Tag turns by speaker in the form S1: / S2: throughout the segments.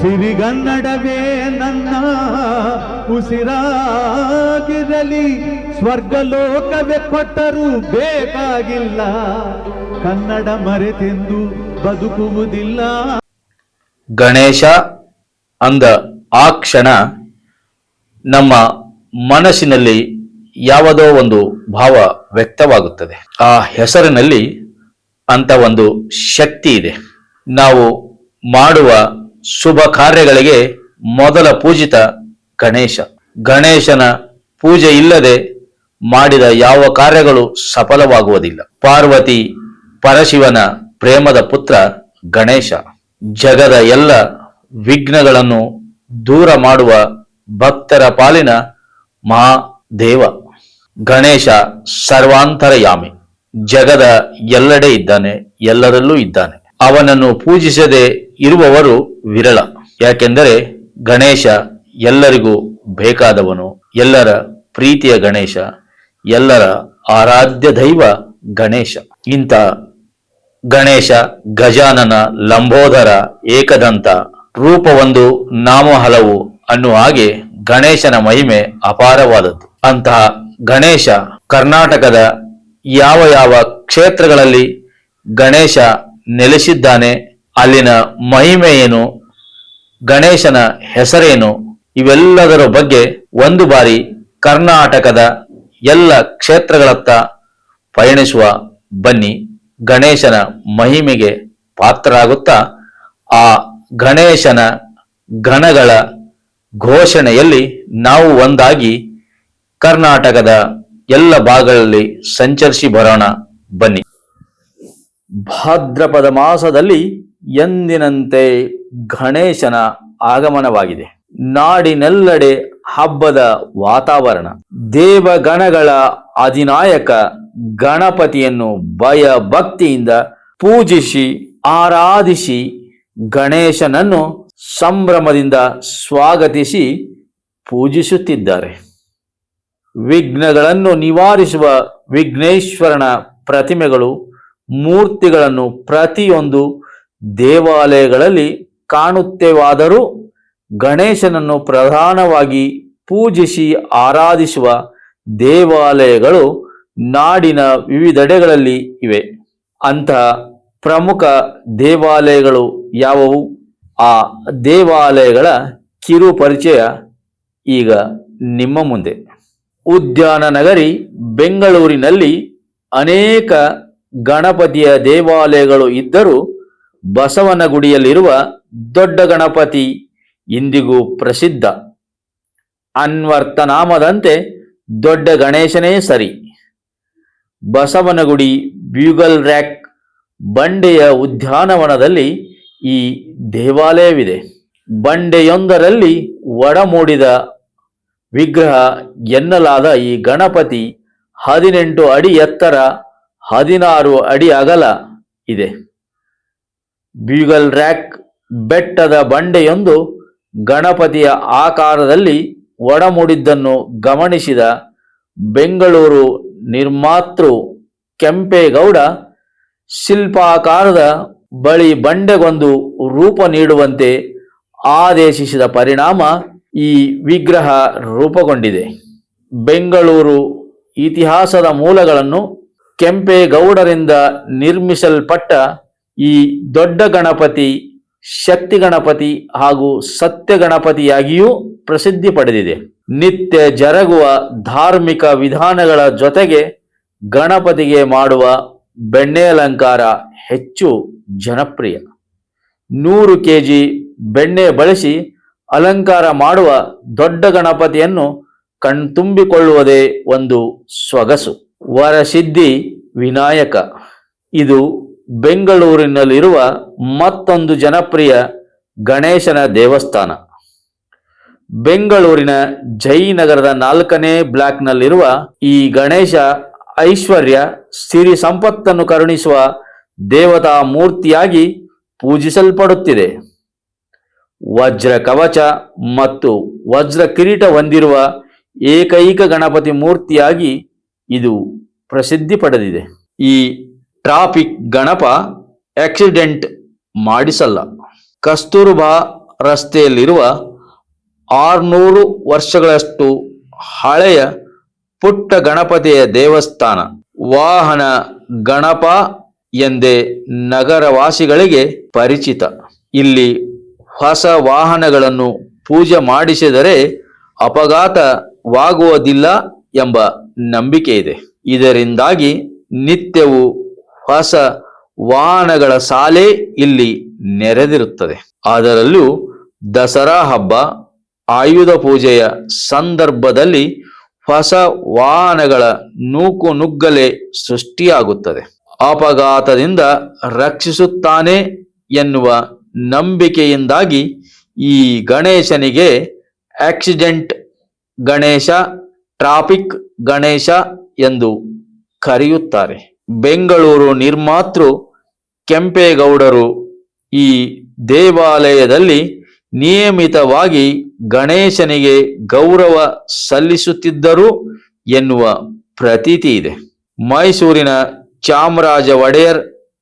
S1: ಸಿರಿಗನ್ನಡವೇ ನನ್ನ ಉಸಿರಾಗಿರಲಿ, ಸ್ವರ್ಗಲೋಕವೇ ಕೊಟ್ಟರೂ ಬೇಕಾಗಿಲ್ಲ. ಕನ್ನಡ ಮರೆತೆಂದು ಬದುಕುವುದಿಲ್ಲ.
S2: ಗಣೇಶ ಅಂದ ಆ ಕ್ಷಣ ನಮ್ಮ ಮನಸ್ಸಿನಲ್ಲಿ ಯಾವುದೋ ಒಂದು ಭಾವ ವ್ಯಕ್ತವಾಗುತ್ತದೆ. ಆ ಹೆಸರಿನಲ್ಲಿ ಅಂತ ಒಂದು ಶಕ್ತಿ ಇದೆ. ನಾವು ಮಾಡುವ ಶುಭ ಕಾರ್ಯಗಳಿಗೆ ಮೊದಲ ಪೂಜಿತ ಗಣೇಶ. ಗಣೇಶನ ಪೂಜೆ ಇಲ್ಲದೆ ಮಾಡಿದ ಯಾವ ಕಾರ್ಯಗಳು ಸಫಲವಾಗುವುದಿಲ್ಲ. ಪಾರ್ವತಿ ಪರಶಿವನ ಪ್ರೇಮದ ಪುತ್ರ ಗಣೇಶ. ಜಗದ ಎಲ್ಲ ವಿಘ್ನಗಳನ್ನು ದೂರ ಮಾಡುವ ಭಕ್ತರ ಪಾಲಿನ ಮಹಾದೇವ. ಗಣೇಶ ಸರ್ವಾಂತರಯಾಮಿ. ಜಗದ ಎಲ್ಲೆಡೆ ಇದ್ದಾನೆ, ಎಲ್ಲರಲ್ಲೂ ಇದ್ದಾನೆ. ಅವನನ್ನು ಪೂಜಿಸದೆ ಇರುವವರು ವಿರಳ. ಯಾಕೆಂದರೆ ಗಣೇಶ ಎಲ್ಲರಿಗೂ ಬೇಕಾದವನು. ಎಲ್ಲರ ಪ್ರೀತಿಯ ಗಣೇಶ, ಎಲ್ಲರ ಆರಾಧ್ಯ ದೈವ ಗಣೇಶ. ಇಂಥ ಗಣೇಶ, ಗಜಾನನ, ಲಂಬೋದರ, ಏಕದಂತ ರೂಪವೊಂದು ನಾಮ ಹಲವು ಅನ್ನುವ ಹಾಗೆ ಗಣೇಶನ ಮಹಿಮೆ ಅಪಾರವಾದದ್ದು. ಅಂತಹ ಗಣೇಶ ಕರ್ನಾಟಕದ ಯಾವ ಯಾವ ಕ್ಷೇತ್ರಗಳಲ್ಲಿ ಗಣೇಶ ನೆಲೆಸಿದ್ದಾನೆ ಅಲ್ಲಿನ ಮಹಿಮೆ ಏನು ಗಣೇಶನ ಹೆಸರೇನು, ಇವೆಲ್ಲದರ ಬಗ್ಗೆ ಒಂದು ಬಾರಿ ಕರ್ನಾಟಕದ ಎಲ್ಲ ಕ್ಷೇತ್ರಗಳತ್ತ ಪಯಣಿಸುವ ಬನ್ನಿ, ಗಣೇಶನ ಮಹಿಮೆಗೆ ಪಾತ್ರರಾಗುತ್ತಾ, ಆ ಗಣೇಶನ ಗಣಗಳ ಘೋಷಣೆಯಲ್ಲಿ ನಾವು ಒಂದಾಗಿ ಕರ್ನಾಟಕದ ಎಲ್ಲ ಭಾಗಗಳಲ್ಲಿ ಸಂಚರಿಸಿ ಬರೋಣ, ಬನ್ನಿ. ಭಾದ್ರಪದ ಮಾಸದಲ್ಲಿ ಎಂದಿನಂತೆ ಗಣೇಶನ ಆಗಮನವಾಗಿದೆ. ನಾಡಿನೆಲ್ಲೆಡೆ ಹಬ್ಬದ ವಾತಾವರಣ. ದೇವಗಣಗಳ ಅಧಿನಾಯಕ ಗಣಪತಿಯನ್ನು ಭಯ ಭಕ್ತಿಯಿಂದ ಪೂಜಿಸಿ, ಆರಾಧಿಸಿ, ಗಣೇಶನನ್ನು ಸಂಭ್ರಮದಿಂದ ಸ್ವಾಗತಿಸಿ ಪೂಜಿಸುತ್ತಿದ್ದಾರೆ. ವಿಘ್ನಗಳನ್ನು ನಿವಾರಿಸುವ ವಿಘ್ನೇಶ್ವರನ ಪ್ರತಿಮೆಗಳು, ಮೂರ್ತಿಗಳನ್ನು ಪ್ರತಿಯೊಂದು ದೇವಾಲಯಗಳಲ್ಲಿ ಕಾಣುತ್ತೇವಾದರೂ ಗಣೇಶನನ್ನು ಪ್ರಧಾನವಾಗಿ ಪೂಜಿಸಿ ಆರಾಧಿಸುವ ದೇವಾಲಯಗಳು ನಾಡಿನ ವಿವಿಧೆಡೆಗಳಲ್ಲಿ ಇವೆ. ಅಂತಹ ಪ್ರಮುಖ ದೇವಾಲಯಗಳು ಯಾವುವು? ಆ ದೇವಾಲಯಗಳ ಕಿರು ಪರಿಚಯ ಈಗ ನಿಮ್ಮ ಮುಂದೆ. ಉದ್ಯಾನ ನಗರಿ ಬೆಂಗಳೂರಿನಲ್ಲಿ ಅನೇಕ ಗಣಪತಿಯ ದೇವಾಲಯಗಳು ಇದ್ದರೂ ಬಸವನಗುಡಿಯಲ್ಲಿರುವ ದೊಡ್ಡ ಗಣಪತಿ ಇಂದಿಗೂ ಪ್ರಸಿದ್ಧ. ಅನ್ವರ್ತನಾಮದಂತೆ ದೊಡ್ಡ ಗಣೇಶನೇ ಸರಿ. ಬಸವನಗುಡಿ ಬ್ಯೂಗಲ್ ರ್ಯಾಕ್ ಬಂಡೆಯ ಉದ್ಯಾನವನದಲ್ಲಿ ಈ ದೇವಾಲಯವಿದೆ. ಬಂಡೆಯೊಂದರಲ್ಲಿ ಒಡಮೂಡಿದ ವಿಗ್ರಹ ಎನ್ನಲಾದ ಈ ಗಣಪತಿ ಹದಿನೆಂಟು ಅಡಿ ಎತ್ತರ ಹದಿನಾರು ಅಡಿ ಅಗಲ ಇದೆ. ಬ್ಯೂಗಲ್ ರ್ಯಾಕ್ ಬೆಟ್ಟದ ಬಂಡೆಯೊಂದು ಗಣಪತಿಯ ಆಕಾರದಲ್ಲಿ ಒಡಮೂಡಿದ್ದನ್ನು ಗಮನಿಸಿದ ಬೆಂಗಳೂರು ನಿರ್ಮಾತೃ ಕೆಂಪೇಗೌಡ, ಶಿಲ್ಪಾಕಾರದ ಬಳಿ ಬಂಡೆಗೊಂದು ರೂಪ ನೀಡುವಂತೆ ಆದೇಶಿಸಿದ ಪರಿಣಾಮ ಈ ವಿಗ್ರಹ ರೂಪುಗೊಂಡಿದೆ. ಬೆಂಗಳೂರು ಇತಿಹಾಸದ ಮೂಲಗಳನ್ನು ಕೆಂಪೇಗೌಡರಿಂದ ನಿರ್ಮಿಸಲ್ಪಟ್ಟ ಈ ದೊಡ್ಡ ಗಣಪತಿ, ಶಕ್ತಿ ಗಣಪತಿ ಹಾಗೂ ಸತ್ಯ ಗಣಪತಿಯಾಗಿಯೂ ಪ್ರಸಿದ್ಧಿ ಪಡೆದಿದೆ. ನಿತ್ಯ ಜರಗುವ ಧಾರ್ಮಿಕ ವಿಧಾನಗಳ ಜೊತೆಗೆ ಗಣಪತಿಗೆ ಮಾಡುವ ಬೆಣ್ಣೆ ಅಲಂಕಾರ ಹೆಚ್ಚು ಜನಪ್ರಿಯ. ನೂರು ಕೆಜಿ ಬೆಣ್ಣೆ ಬಳಸಿ ಅಲಂಕಾರ ಮಾಡುವ ದೊಡ್ಡ ಗಣಪತಿಯನ್ನು ಕಣ್ತುಂಬಿಕೊಳ್ಳುವುದೇ ಒಂದು ಸೊಗಸು ವರಸಿದ್ಧಿ ವಿನಾಯಕ. ಇದು ಬೆಂಗಳೂರಿನಲ್ಲಿರುವ ಮತ್ತೊಂದು ಜನಪ್ರಿಯ ಗಣೇಶನ ದೇವಸ್ಥಾನ. ಬೆಂಗಳೂರಿನ ಜಯನಗರದ ನಾಲ್ಕನೇ ಬ್ಲಾಕ್ನಲ್ಲಿರುವ ಈ ಗಣೇಶ ಐಶ್ವರ್ಯ ಸಿರಿ ಸಂಪತ್ತನ್ನು ಕರುಣಿಸುವ ದೇವತಾ ಮೂರ್ತಿಯಾಗಿ ಪೂಜಿಸಲ್ಪಡುತ್ತಿದೆ. ವಜ್ರ ಕವಚ ಮತ್ತು ವಜ್ರ ಕಿರೀಟ ಹೊಂದಿರುವ ಏಕೈಕ ಗಣಪತಿ ಮೂರ್ತಿಯಾಗಿ ಇದು ಪ್ರಸಿದ್ಧಿ ಪಡೆದಿದೆ. ಈ ಟ್ರಾಫಿಕ್ ಗಣಪ ಆಕ್ಸಿಡೆಂಟ್ ಮಾಡಿಸಲ್ಲ. ಕಸ್ತೂರ್ಬಾ ರಸ್ತೆಯಲ್ಲಿರುವ ಆರ್ನೂರು ವರ್ಷಗಳಷ್ಟು ಹಳೆಯ ಪುಟ್ಟ ಗಣಪತಿಯ ದೇವಸ್ಥಾನ. ವಾಹನ ಗಣಪ ಎಂದೇ ನಗರವಾಸಿಗಳಿಗೆ ಪರಿಚಿತ. ಇಲ್ಲಿ ಹೊಸ ವಾಹನಗಳನ್ನು ಪೂಜೆ ಮಾಡಿಸಿದರೆ ಅಪಘಾತವಾಗುವುದಿಲ್ಲ ಎಂಬ ನಂಬಿಕೆ ಇದೆ. ಇದರಿಂದಾಗಿ ನಿತ್ಯವೂ ಹೊಸ ವಾಹನಗಳ ಸಾಲೆ ಇಲ್ಲಿ ನೆರೆದಿರುತ್ತದೆ. ಅದರಲ್ಲೂ ದಸರಾ ಹಬ್ಬ, ಆಯುಧ ಪೂಜೆಯ ಸಂದರ್ಭದಲ್ಲಿ ಹೊಸ ವಾಹನಗಳ ನೂಕು ನುಗ್ಗಲೆ ಸೃಷ್ಟಿಯಾಗುತ್ತದೆ. ಅಪಘಾತದಿಂದ ರಕ್ಷಿಸುತ್ತಾನೆ ಎನ್ನುವ ನಂಬಿಕೆಯಿಂದಾಗಿ ಈ ಗಣೇಶನಿಗೆ ಆಕ್ಸಿಡೆಂಟ್ ಗಣೇಶ, ಟ್ರಾಫಿಕ್ ಗಣೇಶ ಎಂದು ಕರೆಯುತ್ತಾರೆ. ಬೆಂಗಳೂರು ನಿರ್ಮಾತೃ ಕೆಂಪೇಗೌಡರು ಈ ದೇವಾಲಯದಲ್ಲಿ ನಿಯಮಿತವಾಗಿ ಗಣೇಶನಿಗೆ ಗೌರವ ಸಲ್ಲಿಸುತ್ತಿದ್ದರು ಎನ್ನುವ ಪ್ರತೀತಿ ಇದೆ. ಮೈಸೂರಿನ ಚಾಮರಾಜ ಒಡೆಯರ್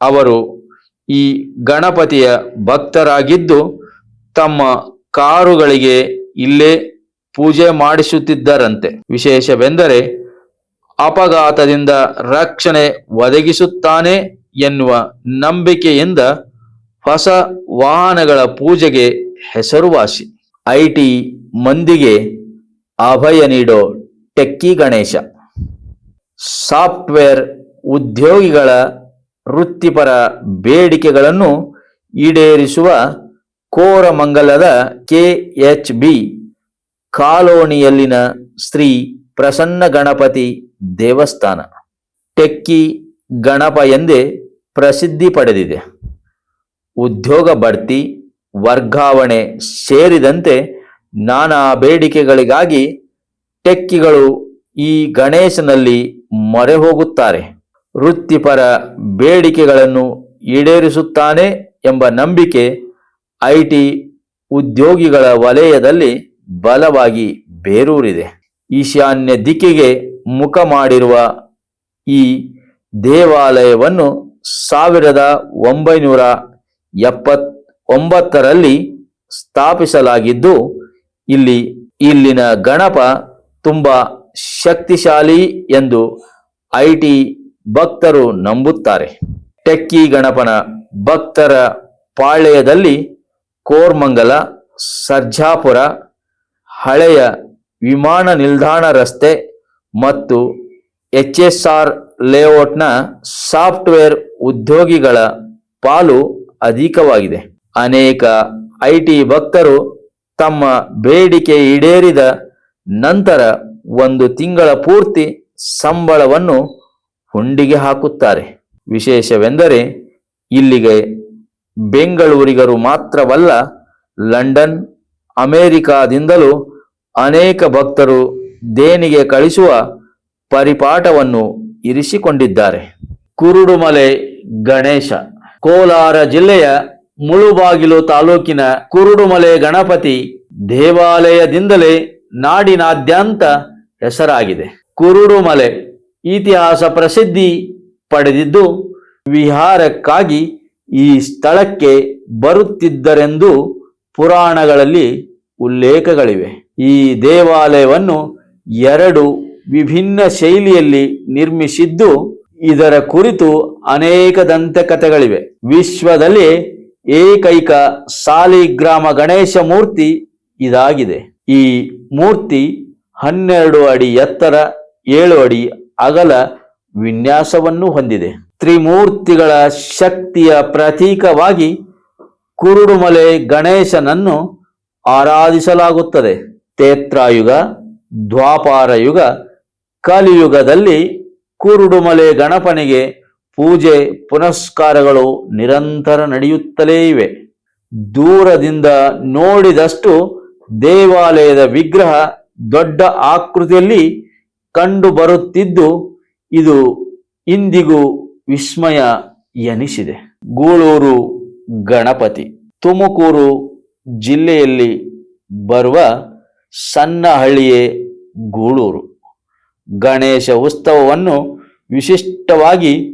S2: ಅವರು ಈ ಗಣಪತಿಯ ಭಕ್ತರಾಗಿದ್ದು ತಮ್ಮ ಕಾರುಗಳಿಗೆ ಇಲ್ಲೇ ಪೂಜೆ ಮಾಡಿಸುತ್ತಿದ್ದರಂತೆ. ವಿಶೇಷವೆಂದರೆ ಅಪಘಾತದಿಂದ ರಕ್ಷಣೆ ಒದಗಿಸುತ್ತಾನೆ ಎನ್ನುವ ನಂಬಿಕೆಯಿಂದ ಹೊಸ ವಾಹನಗಳ ಪೂಜೆಗೆ ಹೆಸರುವಾಸಿ. ಐಟಿ ಮಂದಿಗೆ ಅಭಯ ನೀಡೋ ಟೆಕ್ಕಿ ಗಣೇಶ. ಸಾಫ್ಟ್ವೇರ್ ಉದ್ಯೋಗಿಗಳ ವೃತ್ತಿಪರ ಬೇಡಿಕೆಗಳನ್ನು ಈಡೇರಿಸುವ ಕೋರಮಂಗಲದ ಕೆಎಚ್ ಬಿ ಕಾಲೋನಿಯಲ್ಲಿನ ಶ್ರೀ ಪ್ರಸನ್ನ ಗಣಪತಿ ದೇವಸ್ಥಾನ. ಟೆಕ್ಕಿ ಗಣಪ ಎಂದೇ ಪ್ರಸಿದ್ಧಿ ಪಡೆದಿದೆ. ಉದ್ಯೋಗ ಬಡ್ತಿ ವರ್ಗಾವಣೆ ಸೇರಿದಂತೆ ನಾನಾ ಬೇಡಿಕೆಗಳಿಗಾಗಿ ಟೆಕ್ಕಿಗಳು ಈ ಗಣೇಶನಲ್ಲಿ ಮೊರೆ ಹೋಗುತ್ತಾರೆ. ವೃತ್ತಿಪರ ಬೇಡಿಕೆಗಳನ್ನು ಈಡೇರಿಸುತ್ತಾನೆ ಎಂಬ ನಂಬಿಕೆ ಐಟಿ ಉದ್ಯೋಗಿಗಳ ವಲಯದಲ್ಲಿ ಬಲವಾಗಿ ಬೇರೂರಿದೆ. ಈಶಾನ್ಯ ದಿಕ್ಕಿಗೆ ಮುಖ ಮಾಡಿರುವ ಈ ದೇವಾಲಯವನ್ನು ಸಾವಿರದ ಒಂಬೈನೂರ ಎಪ್ಪತ್ ಒಂಬತ್ತರಲ್ಲಿ ಸ್ಥಾಪಿಸಲಾಗಿದ್ದು, ಇಲ್ಲಿ, ಇಲ್ಲಿನ ಗಣಪ ತುಂಬ ಶಕ್ತಿಶಾಲಿ ಎಂದು ಐಟಿ ಭಕ್ತರು ನಂಬುತ್ತಾರೆ. ಟೆಕ್ಕಿ ಗಣಪನ ಭಕ್ತರ ಪಾಳ್ಯದಲ್ಲಿ ಕೋರ್ಮಂಗಲ, ಸರ್ಜಾಪುರ, ಹಳೆಯ ವಿಮಾನ ನಿಲ್ದಾಣ ರಸ್ತೆ ಮತ್ತು ಎಚ್ ಎಸ್ ಆರ್ ಲೇಔಟ್ನ ಸಾಫ್ಟ್ವೇರ್ ಉದ್ಯೋಗಿಗಳ ಪಾಲು ಅಧಿಕವಾಗಿದೆ. ಅನೇಕ ಐಟಿ ಭಕ್ತರು ತಮ್ಮ ಬೇಡಿಕೆ ಈಡೇರಿದ ನಂತರ ಒಂದು ತಿಂಗಳ ಪೂರ್ತಿ ಸಂಬಳವನ್ನು ಹುಂಡಿಗೆ ಹಾಕುತ್ತಾರೆ. ವಿಶೇಷವೆಂದರೆ ಇಲ್ಲಿಗೆ ಬೆಂಗಳೂರಿಗರು ಮಾತ್ರವಲ್ಲ, ಲಂಡನ್, ಅಮೆರಿಕಾದಿಂದಲೂ ಅನೇಕ ಭಕ್ತರು ದೇಣಿಗೆ ಕಳಿಸುವ ಪರಿಪಾಠವನ್ನು ಇರಿಸಿಕೊಂಡಿದ್ದಾರೆ. ಕುರುಡುಮಲೆ ಗಣೇಶ, ಕೋಲಾರ ಜಿಲ್ಲೆಯ ಮುಳುಬಾಗಿಲು ತಾಲೂಕಿನ ಕುರುಡುಮಲೆ ಗಣಪತಿ ದೇವಾಲಯದಿಂದಲೇ ನಾಡಿನಾದ್ಯಂತ ಹೆಸರಾಗಿದೆ. ಕುರುಡುಮಲೆ ಇತಿಹಾಸ ಪ್ರಸಿದ್ಧಿ ಪಡೆದಿದ್ದು, ವಿಹಾರಕ್ಕಾಗಿ ಈ ಸ್ಥಳಕ್ಕೆ ಬರುತ್ತಿದ್ದರೆಂದು ಪುರಾಣಗಳಲ್ಲಿ ಉಲ್ಲೇಖಗಳಿವೆ. ಈ ದೇವಾಲಯವನ್ನು ಎರಡು ವಿಭಿನ್ನ ಶೈಲಿಯಲ್ಲಿ ನಿರ್ಮಿಸಿದ್ದು, ಇದರ ಕುರಿತು ಅನೇಕ ದಂತಕಥೆಗಳಿವೆ. ವಿಶ್ವದಲ್ಲಿ ಏಕೈಕ ಸಾಲಿಗ್ರಾಮ ಗಣೇಶ ಮೂರ್ತಿ ಇದಾಗಿದೆ. ಈ ಮೂರ್ತಿ ಹನ್ನೆರಡು ಅಡಿ ಎತ್ತರ, ಏಳು ಅಡಿ ಅಗಲ ವಿನ್ಯಾಸವನ್ನು ಹೊಂದಿದೆ. ತ್ರಿಮೂರ್ತಿಗಳ ಶಕ್ತಿಯ ಪ್ರತೀಕವಾಗಿ ಕುರುಡುಮಲೆ ಗಣೇಶನನ್ನು ಆರಾಧಿಸಲಾಗುತ್ತದೆ. ತೇತ್ರಾಯುಗ ದ್ವಾಪಾರ ಯುಗ ಕಲಿಯುಗದಲ್ಲಿ ಕುರುಡುಮಲೆ ಗಣಪನಿಗೆ ಪೂಜೆ ಪುನಸ್ಕಾರಗಳು ನಿರಂತರ ನಡೆಯುತ್ತಲೇ ಇವೆ. ದೂರದಿಂದ ನೋಡಿದಷ್ಟು ದೇವಾಲಯದ ವಿಗ್ರಹ ದೊಡ್ಡ ಆಕೃತಿಯಲ್ಲಿ ಕಂಡು ಬರುತ್ತಿದ್ದು, ಇದು ಇಂದಿಗೂ ವಿಸ್ಮಯ ಎನಿಸಿದೆ. ಗೂಳೂರು ಗಣಪತಿ ತುಮಕೂರು ಜಿಲ್ಲೆಯಲ್ಲಿ ಬರುವ ಸಣ್ಣ ಹಳ್ಳಿಯೇ ಗೂಳೂರು. ಗಣೇಶ ಉತ್ಸವವನ್ನು ವಿಶಿಷ್ಟವಾಗಿ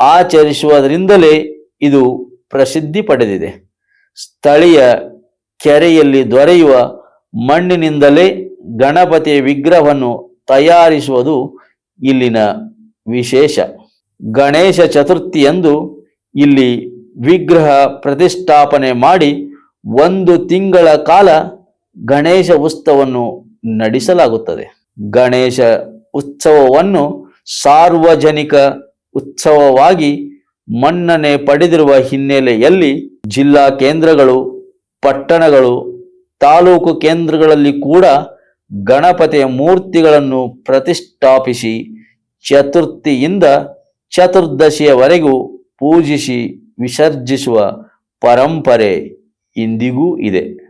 S2: ಆಚರಿಸುವುದರಿಂದಲೇ ಇದು ಪ್ರಸಿದ್ಧಿ ಪಡೆದಿದೆ. ಸ್ಥಳೀಯ ಕೆರೆಯಲ್ಲಿ ದೊರೆಯುವ ಮಣ್ಣಿನಿಂದಲೇ ಗಣಪತಿಯ ವಿಗ್ರಹವನ್ನು ತಯಾರಿಸುವುದು ಇಲ್ಲಿನ ವಿಶೇಷ. ಗಣೇಶ ಚತುರ್ಥಿಯಂದು ಇಲ್ಲಿ ವಿಗ್ರಹ ಪ್ರತಿಷ್ಠಾಪನೆ ಮಾಡಿ ಒಂದು ತಿಂಗಳ ಕಾಲ ಗಣೇಶ ಉತ್ಸವವನ್ನು ನಡೆಸಲಾಗುತ್ತದೆ. ಗಣೇಶ ಉತ್ಸವವನ್ನು ಸಾರ್ವಜನಿಕ ಉತ್ಸವವಾಗಿ ಮನ್ನಣೆ ಪಡೆದಿರುವ ಹಿನ್ನೆಲೆಯಲ್ಲಿ ಜಿಲ್ಲಾ ಕೇಂದ್ರಗಳು, ಪಟ್ಟಣಗಳು, ತಾಲೂಕು ಕೇಂದ್ರಗಳಲ್ಲಿ ಕೂಡ ಗಣಪತಿಯ ಮೂರ್ತಿಗಳನ್ನು ಪ್ರತಿಷ್ಠಾಪಿಸಿ ಚತುರ್ಥಿಯಿಂದ ಚತುರ್ದಶಿಯವರೆಗೂ ಪೂಜಿಸಿ ವಿಸರ್ಜಿಸುವ ಪರಂಪರೆ ಇಂದಿಗೂ ಇದೆ.